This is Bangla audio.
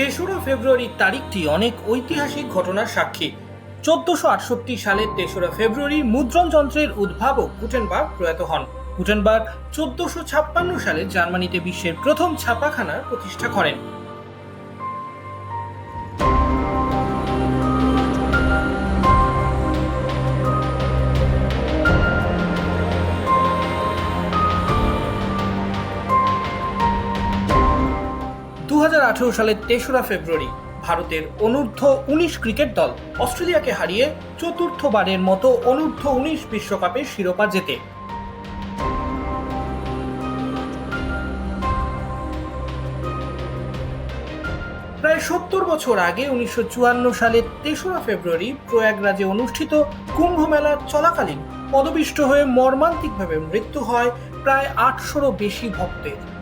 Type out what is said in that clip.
তেসরা ফেব্রুয়ারির তারিখটি অনেক ঐতিহাসিক ঘটনার সাক্ষী। চোদ্দশো আটষট্টি সালের তেসরা ফেব্রুয়ারি মুদ্রণ যন্ত্রের উদ্ভাবক গুটেনবার্গ প্রয়াত হন। গুটেনবার্গ চোদ্দশো ছাপ্পান্ন সালে জার্মানিতে বিশ্বের প্রথম ছাপাখানার প্রতিষ্ঠা করেন। দু সালের তেসরা ফেব্রুয়ারি ভারতের অনূর্ধ্ব উনিশ ক্রিকেট দল অস্ট্রেলিয়াকে হারিয়ে চতুর্থবারের মতো অনূর্ধ্ব উনিশ বিশ্বকাপের শিরোপা জেতে। প্রায় সত্তর বছর আগে উনিশশো চুয়ান্ন সালের তেসরা ফেব্রুয়ারি প্রয়াগরাজে অনুষ্ঠিত কুম্ভ মেলা চলাকালীন পদবিষ্ট হয়ে মর্মান্তিকভাবে মৃত্যু হয় প্রায় আটশোরও বেশি ভক্তের।